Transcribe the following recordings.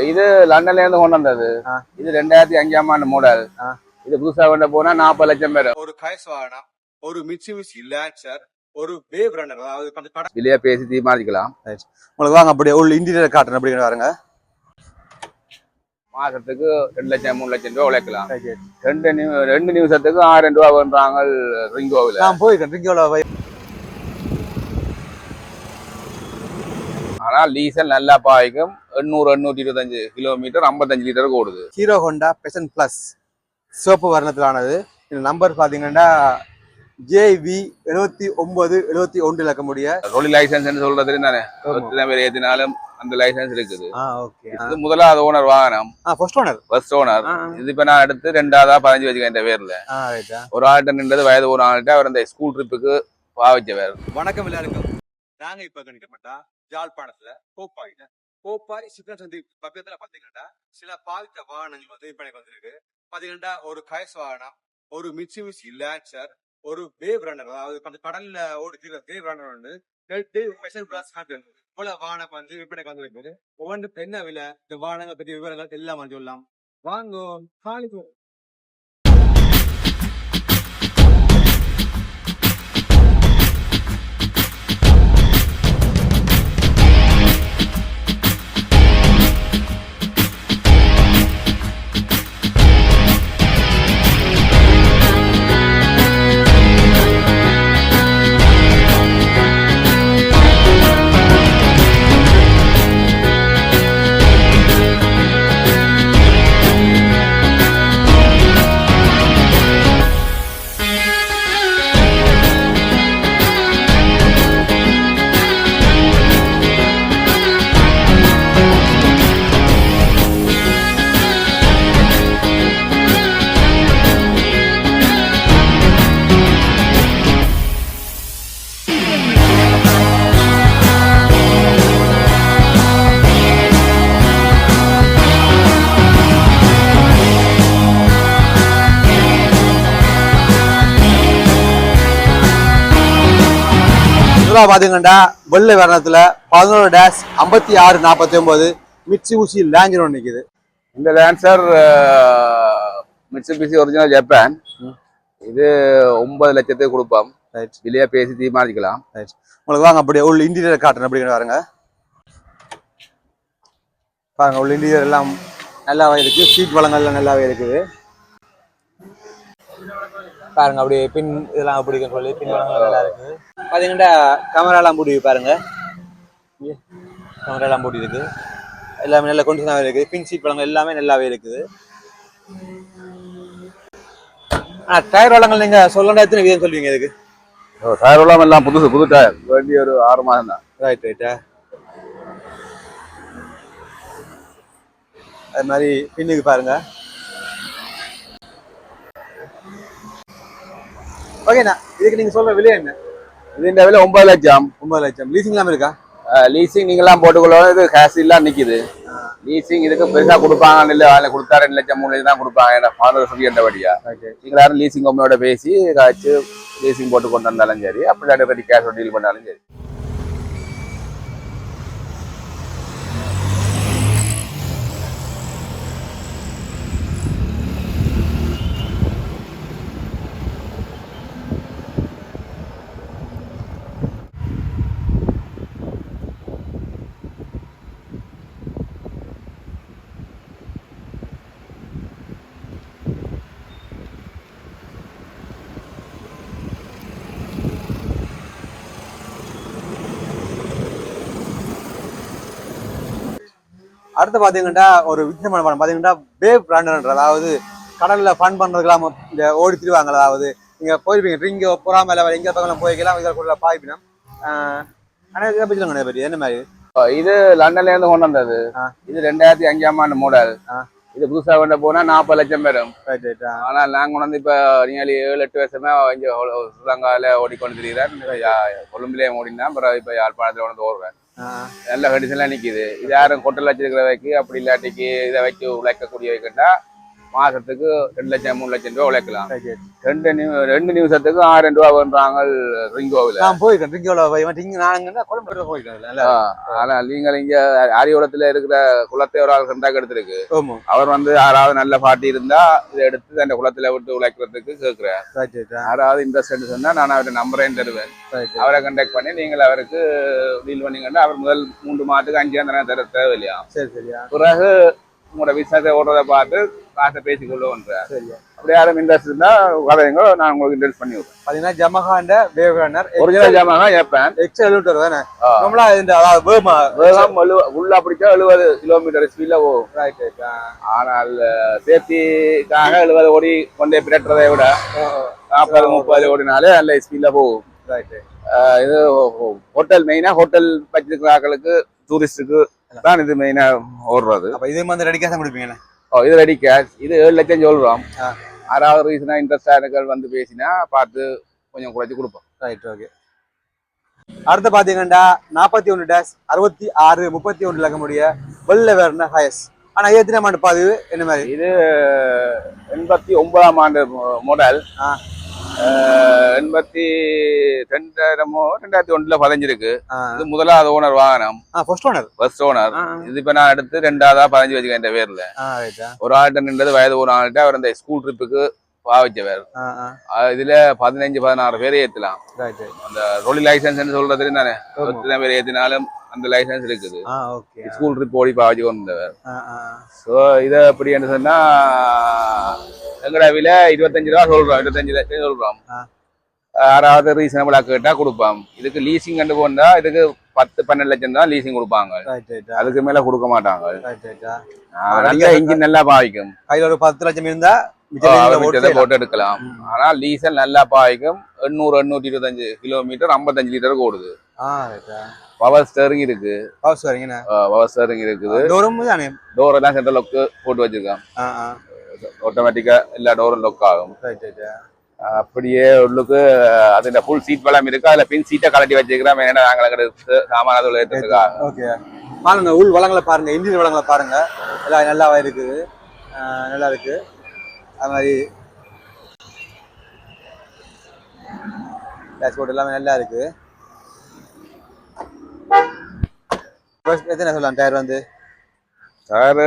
இது லண்டன்ல இருந்து கொண்டு வந்தது. இது ரெண்டாயிரத்தி அஞ்சாம் ஆண்டு மாடல். இது புதுசா கொண்டு போனா நாற்பது லட்சம் பேர். ஒரு கயஸ் வாகனம் ஒரு மிட்சுபிஷி லான்சர் ஒரு வேவ் ரன்னர் அதாவது கொஞ்சம் கடை விலைய பேசி தீர்மானிக்கலாம். உங்களுக்கு வாங்க அப்படியே உள்ள இன்டீரியர் காட்டுறேன் அப்படி பாருங்க. மாசத்துக்கு ரெண்டு லட்சம் மூணு லட்சம் ரூபா உழைக்கலாம். ரெண்டு நிமி- ரெண்டு நிமிஷத்துக்கு ஆயிரம் ரூபா பண்றாங்க ரிங்கோவில். நான் போயிருக்கேன் ரிங்கோல ஆனா டீசல் நல்லா பாய்க்கும். எண்ணூறு எண்ணூத்தி இருபத்தஞ்சு கிலோமீட்டர் ஐம்பத்தஞ்சு லிட்டருக்கு ஓடுது. ஹீரோ ஹோண்டா பெசன் பிளஸ் சிவப்பு வர்ணத்திலானது. இந்த நம்பர் பாத்தீங்கன்னா ஜேவி எழுபத்தி ஒன்பது எழுபத்தி ஒன்று இலக்கமுடைய ரொலி லைசன்ஸ் சொல்றது தானே? எத்தனை பேர் ஏத்தினாலும் அந்த லைசன்ஸ் இருக்குது. இது முதலாவது ஓனர் வாகனம். ஃபர்ஸ்ட் ஓனர் ஃபர்ஸ்ட் ஓனர் இது இப்ப நான் எடுத்து ரெண்டாவதா பதினஞ்சு வச்சுக்கேன் இந்த பேர்ல. ஒரு ஆள்கிட்ட நின்றது வயது ஒரு ஆள்கிட்ட அவர் இந்த ஸ்கூல் ட்ரிப்புக்கு பாவிச்சவர். வணக்கம் எல்லாருக்கும். நாங்க இப்ப கணிக்கப்பட்டா யாழ்ப்பாணத்துல கோப்பாயில. கோப்பாய் சிக்கன் சந்தி பக்கத்துல பாத்தீங்கன்னா சில பாதித்த வாகனங்கள் வந்து விற்பனைக்கு வந்திருக்கு. பாத்தீங்கன்னா ஒரு கயஸ் வாகனம் ஒரு மிச்சி மிச்சி லான்சர் ஒரு வேவ் ரன்னர் அதாவது கொஞ்சம் கடல்ல ஓடி வேவ் ரன்னர் வந்து ரெண்டு ஸ்பெஷல் போல வாகனம் வந்து விற்பனைக்கு வந்திருக்கு. ஒவ்வொன்று என்ன விலை? இந்த வாகனங்கள் பற்றி விவரங்கள் எல்லாம் வந்து சொல்லலாம். வாங்க காலி முதலாவது பாத்தீங்கன்னா வெள்ளை வர்ணத்துல பதினோரு டேஷ் ஐம்பத்தி ஆறு நாற்பத்தி ஒன்பது மிட்சி ஊசி லேஞ்சர் ஒன்று நிக்குது இந்த லான்சர் மிட்சுபிசி ஒரிஜினல் ஜப்பான் இது ஒன்பது லட்சத்துக்கு கொடுப்போம். விலைய பேசி தீர்மானிக்கலாம். உங்களுக்கு வாங்க அப்படியே உள்ள இன்டீரியர் காட்டுறேன் அப்படி பாருங்க. பாருங்க உள்ள இன்டீரியர் எல்லாம் நல்லாவே இருக்கு. சீட் வளங்கள்லாம் நல்லாவே இருக்குது. பாருங்க அப்படியே பின் இதெல்லாம் அப்படி இருக்குன்னு சொல்லி பின் நல்லா இருக்குது பாத்தீங்கன்னா கேமராலாம் பூடி பாருங்க. கேமராலாம் பூடி இருக்கு எல்லாமே நல்ல கொண்டிஷனாகவே இருக்குது. பின் சீட் வளங்கள் எல்லாமே நல்லாவே இருக்குது. ஆ டயர் வளங்கள் நீங்க சொல்லணும் எத்தனை விதம் சொல்லுவீங்க இதுக்கு? டயர் எல்லாம் எல்லாம் புதுசு புது டயர் வேண்டிய ஒரு ஆறு மாதம் தான். ரைட் ரைட்டா அது மாதிரி பின்னுக்கு பாருங்க. ஓகேண்ணா இதுக்கு நீங்க சொல்ற விலை என்ன? இதுன்ற விலை ஒன்பது லட்சம். ஒன்பது லட்சம். லீசிங் இல்லாம இருக்கா? லீசிங் நீங்களாம் போட்டுக்கொள்ள இது கேஷ் எல்லாம் நிக்குது. லீசிங் இதுக்கு பெருசா கொடுப்பாங்க இல்ல அதில் கொடுத்தா ரெண்டு லட்சம் மூணு லட்சம் தான் கொடுப்பாங்க. ஏன்னா ஃபாதர் சொல்லி என்றபடியா நீங்க யாரும் லீசிங் கம்பெனியோட பேசி காய்ச்சி லீசிங் போட்டு கொண்டு வந்தாலும் சரி அப்படி ரெடி கேஷ் டீல் பண்ணாலும் சரி. அடுத்து பாத்தீங்கன்னா ஒரு வித்தியமான படம். பாத்தீங்கன்னா பேப் பிராண்டர் அதாவது கடல்ல ஃபன் பண்றதுக்கெல்லாம் இந்த ஓடி திரிவாங்க. அதாவது நீங்க போயிருப்பீங்க. ட்ரிங்கோ புறாமல எங்க பக்கம் போய்க்கலாம். இதில் கூட பாய்ப்பினம் ஆனால் இதை பற்றி சொல்லுங்க பற்றி என்ன மாதிரி? இது லண்டன்ல இருந்து கொண்டு வந்தது. இது ரெண்டாயிரத்தி அஞ்சாம் ஆண்டு மாடல் ஆ. இது புதுசா கொண்டு போனா நாற்பது லட்சம் ரைட் ஆனா நாங்க கொண்டு வந்து இப்ப நியர்லி ஏழு எட்டு வருஷமா இங்க ஸ்ரீலங்கால ஓடிக்கொண்டு திரிகிறேன் கொழும்புலயும் ஓடினா அப்புறம் இப்ப யாழ்ப்பாணத்துல கொண்டு ஓடுவேன். நல்ல கண்டிஷன்லாம் நிக்குது. இது யாரும் கொட்டல் வச்சிருக்கிற வைக்கு அப்படி இல்லாட்டிக்கு இதை வச்சு உழைக்கக்கூடிய வைக்கண்டா மாசத்துக்கு ரெண்டு லட்சம் மூணு லட்சம் ரூபா உழைக்கலாம். ரெண்டு ரெண்டு நிமிஷத்துக்கு ஆயிரம் ரூபா பண்றாங்க ரிங்கோவில் நான் போயிருக்கேன் ரிங்கோல போய். நான் கொழம்பு போயிருக்கேன் நல்லா ஆனா நீங்கள் இங்க அரியோளத்துல இருக்கிற குளத்தை ஒரு ஆள் கண்டாக்கு எடுத்திருக்கு. அவர் வந்து யாராவது நல்ல பாட்டி இருந்தா இதை எடுத்து அந்த குளத்துல விட்டு உழைக்கிறதுக்கு ரைட் யாராவது இன்ட்ரெஸ்ட் சொன்னா நான் அவருடைய நம்பரையும் தருவேன். அவரை கண்டாக்ட் பண்ணி நீங்கள் அவருக்கு டீல் பண்ணீங்கன்னா அவர் முதல் மூன்று மாதத்துக்கு அஞ்சு அந்த தர தேவையில்லையா? சரி சரியா. பிறகு உங்களோட பிசினஸை ஓடுறதை பார்த்து காசை பேசிக்கொள்ளுவோன்ற சரியா அப்படி யாரும் இன்ட்ரெஸ்ட் இருந்தா கதைங்க நான் உங்களுக்கு இன்ட்ரெஸ்ட் பண்ணி விடுறேன். பாத்தீங்கன்னா ஜமகாண்ட வேவ் ரன்னர் ஒரிஜினல் ஜாமான் ஏப்பேன் எக்ஸ்ட்ரா எழுபது தானே? நம்மளா இந்த அதாவது வேமா வேகம் உள்ள பிடிச்சா எழுபது கிலோமீட்டர் ஸ்பீட்ல போகும். ரைட் ஆனால் சேஃப்டிக்காக எழுபது ஓடி கொண்டே பிரட்டுறதை விட நாற்பது முப்பது ஓடினாலே நல்ல ஸ்பீட்ல போகும். இது ஹோட்டல் மெயினா ஹோட்டல் வச்சிருக்கிற ஆட்களுக்கு டூரிஸ்டுக்கு தான் இது மெயினா ஓடுறது. அப்ப இதே மாதிரி ரெடி கேஷ் முடிப்பீங்கண்ணே ஓ இது ரெடி கேஷ் இது ஏழு லட்சம் சொல்றோம். ஆ. ஆறாவது ரீசனா இன்ட்ரெஸ்ட் ஆளுகள் வந்து பேசினா பார்த்து கொஞ்சம் குறைச்சு கொடுப்போம். ரைட் ஓகே அடுத்து பாத்தீங்கன்னா நாற்பத்தி ஒன்று டேஷ் அறுபத்தி ஆறு முப்பத்தி ஒன்று லக்க முடிய வெள்ள வேறுனா ஹயஸ் ஆனா ஏத்தின மாட்டு பதிவு? என்ன மாதிரி? இது எண்பத்தி ஒன்பதாம் ஆண்டு மாடல். எண்பத்தி ரெண்டாயிரமோ ரெண்டாயிரத்தி ஒன்றுல பதிஞ்சிருக்கு இது முதலாவது ஓனர் வாகனம். ஃபர்ஸ்ட் ஓனர் ஃபர்ஸ்ட் ஓனர் இது இப்ப நான் எடுத்து ரெண்டாவதா பதினஞ்சு வச்சுக்க என் பேர்ல. ஒரு ஆள்கிட்ட நின்றது வயது ஒரு ஆள்கிட்ட அவர் இந்த ஸ்கூல் ட்ரிப்புக்கு பாவிச்சவர். இதுல பதினஞ்சு பதினாறு பேர் ஏத்தலாம். அந்த ரோலி லைசன்ஸ் சொல்றது தானே எத்தனை பேர் ஏத்தினாலும் அந்த லைசன்ஸ் இருக்குது. ஸ்கூல் ட்ரிப் ஓடி பாவிச்சு கொண்டவர் ஸோ இதை எப்படி என்ன சொன்னா எங்கட விலை இருபத்தஞ்சு ரூபா சொல்றோம் இருபத்தஞ்சு லட்சம் சொல்றோம். யாராவது ரீசனபிளா கேட்டா கொடுப்பாங்க இதுக்கு லீசிங் கண்டு போனா இதுக்கு பத்து பன்னெண்டு லட்சம் தான் லீசிங் கொடுப்பாங்க. அதுக்கு மேல கொடுக்க மாட்டாங்க. நல்ல இன்ஜின் நல்லா பாவிக்கும் கையில ஒரு பத்து லட்சம் இருந்தா போட்டு எடுக்கலாம். ஆனா டீசல் நல்லா பாய்க்கும். எண்ணூறு எண்ணூத்தி இருபத்தஞ்சு கிலோமீட்டர் ஐம்பத்தஞ்சு லிட்டருக்கு ஓடுது. பவர் ஸ்டேரிங் இருக்கு. ஹவுஸ் வரீங்கண்ணே பவர் ஸ்டேரிங் இருக்குது. டோர் எல்லாம் சென்ட்ரல் லொக்கு போட்டு வச்சிருக்கான் ஆ ஆ ஆட்டோமேட்டிக்கா எல்லா டோரும் லொக் ஆகும் அப்படியே உள்ளுக்கு அதுல ஃபுல் சீட் பலம் இருக்கு. அதுல பின் சீட்டை கலட்டி வச்சிருக்கிறோம். ஏன்னா நாங்கள் எடுத்து சாமான அதில் எடுத்துருக்காங்க ஓகே பாருங்க உள் வளங்களை பாருங்க இன்ஜின் வளங்களை பாருங்க. எல்லாம் நல்லா இருக்குது. நல்லா இருக்கு. அது மாதிரி டேஷ்போர்ட் எல்லாமே நல்லா இருக்கு. எத்தனை சொல்லலாம் டயர் வந்து? சார்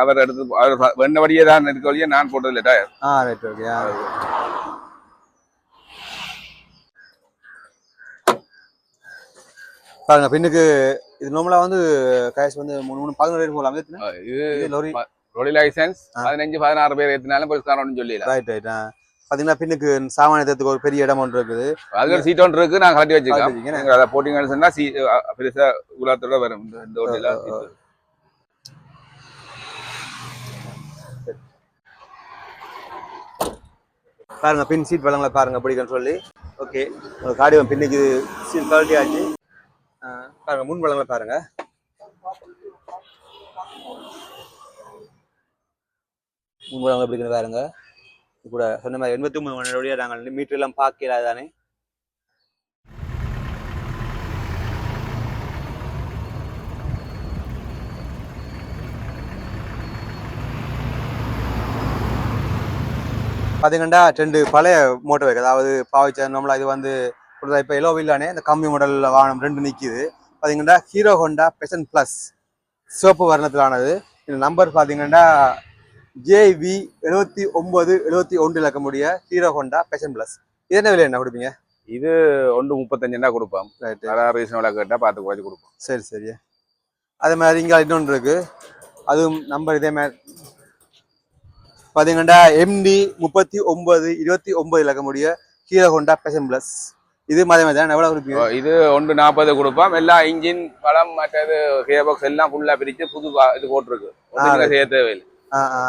அவர் எடுத்து அவர் வெண்ணபடியே தான் இருக்க வழியே நான் போட்டதில்லை டயர் ஆ ரைட் ஓகே பாருங்க பின்னுக்கு இது நார்மலா வந்து கேஷ் வந்து மூணு மூணு பதினோரு பேர் போகலாம்? இது லோரி ரொலி லைசன்ஸ். பதினஞ்சு பதினாறு பேர் ஏற்றினாலும் பெருசானு சொல்லல ரைட் ரைட் பாத்தீங்கன்னா பின்னுக்கு சாமானியத்துக்கு ஒரு பெரிய இடம் ஒன்று இருக்குது. அதுல சீட் ஒன்று இருக்கு நான் கலட்டி வச்சிருக்கேன். அதை போட்டிங்கன்னு சொன்னா சீ பெருசா உலகத்தோட வரும். இந்த- இந்த வண்டியில ஓ, ஓ, ஓ. பாருங்க பின் சீட் வளங்களை பாருங்க பிடிக்கும்னு சொல்லி. ஓகே ஒரு காடி பின்னுக்கு சீட் குவாலிட்டி ஆச்சு. பாருங்க முன் பழங்களை பாருங்க. முன் பழங்களை பிடிக்கணும் பாருங்க. கூட சொன்ன மாதிரி எண்பத்தி மூணு மணி நேரம் நாங்கள் மீட்டர் எல்லாம் பார்க்கல பார்த்தீங்கன்னா ரெண்டு பழைய மோட்டர் பைக் அதாவது பாவிச்ச நம்மளா இது வந்து இப்போ எலோ வீலானே இந்த கம்மி மாடல் வாகனம் ரெண்டு நிற்கிது பார்த்தீங்கன்னா ஹீரோ ஹோண்டா பெசன் ப்ளஸ் சிவப்பு வர்ணத்திலானது. இந்த நம்பர் பார்த்தீங்கன்னா ஜேவி எழுபத்தி ஒன்பது எழுபத்தி ஒன்று இலக்கமுடைய ஹீரோ ஹோண்டா பெசன் ப்ளஸ் இது என்ன விலை என்ன கொடுப்பீங்க? இது ஒன்று முப்பத்தஞ்சுனா கொடுப்போம். ரைட்டு யாராவது ரீசனபிளா கேட்டா பார்த்து குறைச்சு கொடுப்போம். சரி சரி. அதே மாதிரி இங்கே இன்னொன்று இருக்கு. அதுவும் நம்பர் இதே மாதிரி பார்த்தீங்கன்னா எம்டி முப்பத்தி ஒன்பது இருபத்தி ஒன்பது இலக்கமுடைய ஹீரோ ஹோண்டா பெசன் ப்ளஸ் இது மாதிரி மாதிரி தான்? எவ்வளோ கொடுப்பீங்க? இது ஒன்று நாற்பது கொடுப்போம். எல்லா இன்ஜின் பழம் மற்றது கியர் பாக்ஸ் எல்லாம் ஃபுல்லா பிரிச்சு புது இது போட்டிருக்கு. செய்ய தேவையில்லை. ஆ ஆ.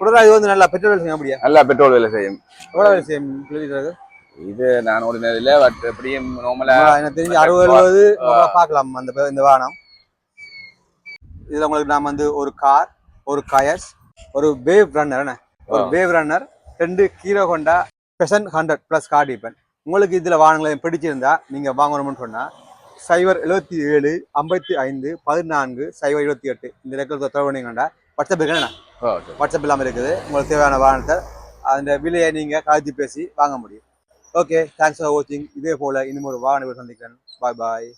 கூட இது வந்து நல்லா பெட்ரோல் செய்ய முடியாது நல்லா பெட்ரோல் வேலை செய்யும். எவ்வளோ வேலை செய்யும்? இது நான் ஓடினதில்ல பட் எப்படியும் நார்மலா எனக்கு தெரிஞ்சு அறுபது எழுபது பார்க்கலாம் அந்த இந்த வாகனம். இதில் உங்களுக்கு நாம் வந்து ஒரு கார் ஒரு கயர்ஸ் ஒரு வேவ் ரன்னர் என்ன? ஒரு. வேவ் ரன்னர் ரெண்டு Hero Honda Passion hundred plus car tiffin உங்களுக்கு இதில் வாகனங்களை பிடிச்சிருந்தா நீங்கள் வாங்கணும்னு சொன்னால் சைபர் எழுபத்தி ஏழு ஐம்பத்தி ஐந்து பதினான்கு சைபர் இருபத்தி எட்டு இந்த ரெக்கல் தொடர்புனீங்கண்டா வாட்ஸ்அப் இருக்கேண்ணா வாட்ஸ்அப் இல்லாமல் இருக்குது. உங்களுக்கு தேவையான வாகனத்தை அந்த விலையை நீங்கள் கழித்து பேசி வாங்க முடியும். ஓகே தேங்க்ஸ் ஃபார் வாட்சிங் இதே போல் இன்னும் ஒரு வாகனம் சந்திக்கிறேன். பாய் பாய்